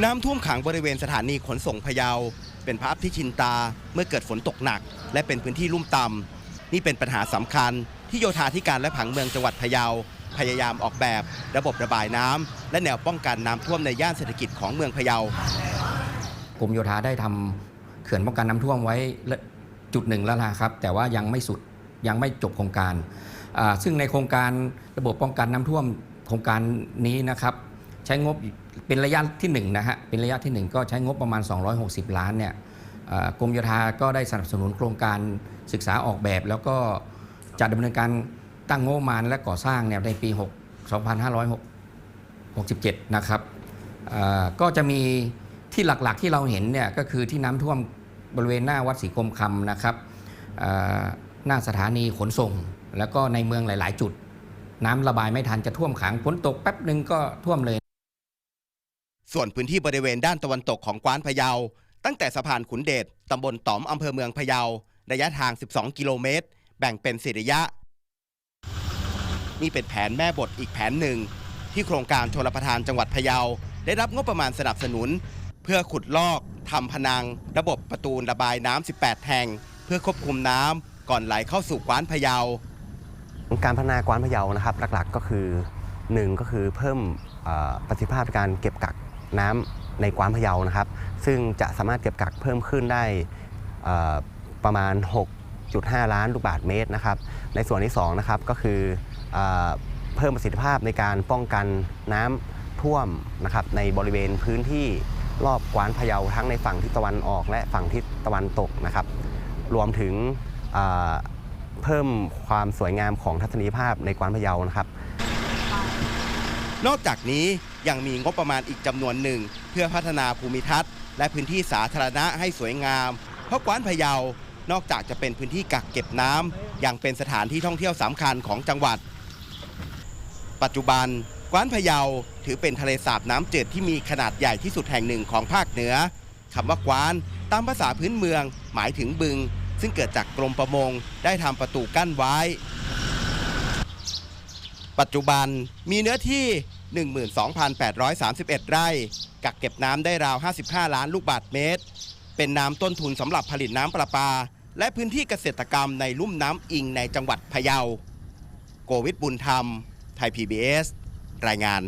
น้ำท่วมขังบริเวณสถานีขนส่งพะเยา เป็นภาพที่ชินตาเมื่อเกิดฝนตกหนัก และเป็นพื้นที่ลุ่มต่ำนี่เป็นปัญหาสำคัญ ที่โยธาธิการและผังเมืองจังหวัดพะเยา พยายามออกแบบ ระบบระบายน้ำและแนวป้องกันน้ำท่วมในย่านเศรษฐกิจของเมืองพะเยากรมโยธาได้ทำเขื่อนป้องกันน้ำท่วมไว้จุดหนึ่งแล้วนะครับ แต่ว่ายังไม่สุดยังไม่จบโครงการ ซึ่งในโครงการระบบป้องกันน้ำท่วมโครงการนี้นะครับ ใช้งบเป็นระยะที่1นงนะฮะเป็นระยะทีหนึ่1 ก็ใช้งบประมาณ 260 ล้านเนี่ยกรมโยธาก็ได้สนับสนุนโครงการศึกษาออกแบบ แล้วก็จะดดำเนินการตั้งงบประมาณและก่อสร้างเนี่ยในปี 6 2567 นะครับก็จะมีที่หลักๆที่เราเห็นเนี่ยก็คือที่น้ำท่วมบริเวณหน้าวัดศรีคมคำนะครับหน้าสถานีขนส่ง แล้วก็ในเมืองหลาย ๆ จุด น้ำระบายไม่ทันจะท่วมขังฝนตกแป๊บหนึ่งก็ท่วมเลย ส่วนพื้นที่บริเวณด้านตะวันตกของกว้านพะเยา ตั้งแต่สะพานขุนเดชตำบลต๋อมอำเภอเมืองพะเยา ระยะทาง 12 กิโลเมตร แบ่งเป็นสี่ระยะ นี่เป็นแผนแม่บทอีกแผนหนึ่ง ที่โครงการชลประทานจังหวัดพะเยา ได้รับงบประมาณสนับสนุน เพื่อขุดลอกทำพนัง ระบบประตูระบายน้ำ 18 แห่ง เพื่อควบคุมน้ำก่อนไหลเข้าสู่กว้านพะเยา การพัฒนากว้านพะเยานะครับ หลักๆก็คือหนึ่งก็คือเพิ่มเอ่อประสิทธิภาพในการเก็บกัก น้ำในกวานพะเยานะครับ ซึ่งจะสามารถเก็บกักเพิ่มขึ้นได้ประมาณ 6.5 ล้านลูกบาศก์เมตรนะครับ ในส่วนที่2นะครับก็คือเอ่อเพิ่มประสิทธิภาพในการป้องกันน้ำท่วมนะครับในบริเวณพื้นที่รอบกวานพะเยาทั้งในฝั่งทิศตะวันออก และฝั่งทิศตะวันตกนะครับ รวมถึงเอ่อเพิ่มความสวยงามของทัศนียภาพในกวานพะเยานะครับ นอกจากนี้ ยังมีงบประมาณอีกจำนวนหนึ่ง เพื่อพัฒนาภูมิทัศน์ และพื้นที่สาธารณะให้สวยงาม เพราะกวานพะเยานอกจากจะเป็นพื้นที่กักเก็บน้ำยังเป็นสถานที่ท่องเที่ยวสำคัญของจังหวัด ปัจจุบันกวานพะเยาถือเป็นทะเลสาบน้ำจืดที่มีขนาดใหญ่ที่สุดแห่งหนึ่งของภาคเหนือคำว่ากวานตามภาษาพื้นเมือง หมายถึงบึง ซึ่งเกิดจากกรมประมงได้ทำประตูกั้นไว้ ปัจจุบันมีเนื้อที่ 12,831 ไร่ กักเก็บน้ำได้ราว 55 ล้านลูกบาศก์เมตร เป็นน้ำต้นทุนสำหรับผลิตน้ำประปา และพื้นที่เกษตรกรรมในลุ่มน้ำอิงในจังหวัดพะเยา โกวิทบุญธรรม ไทย PBS รายงาน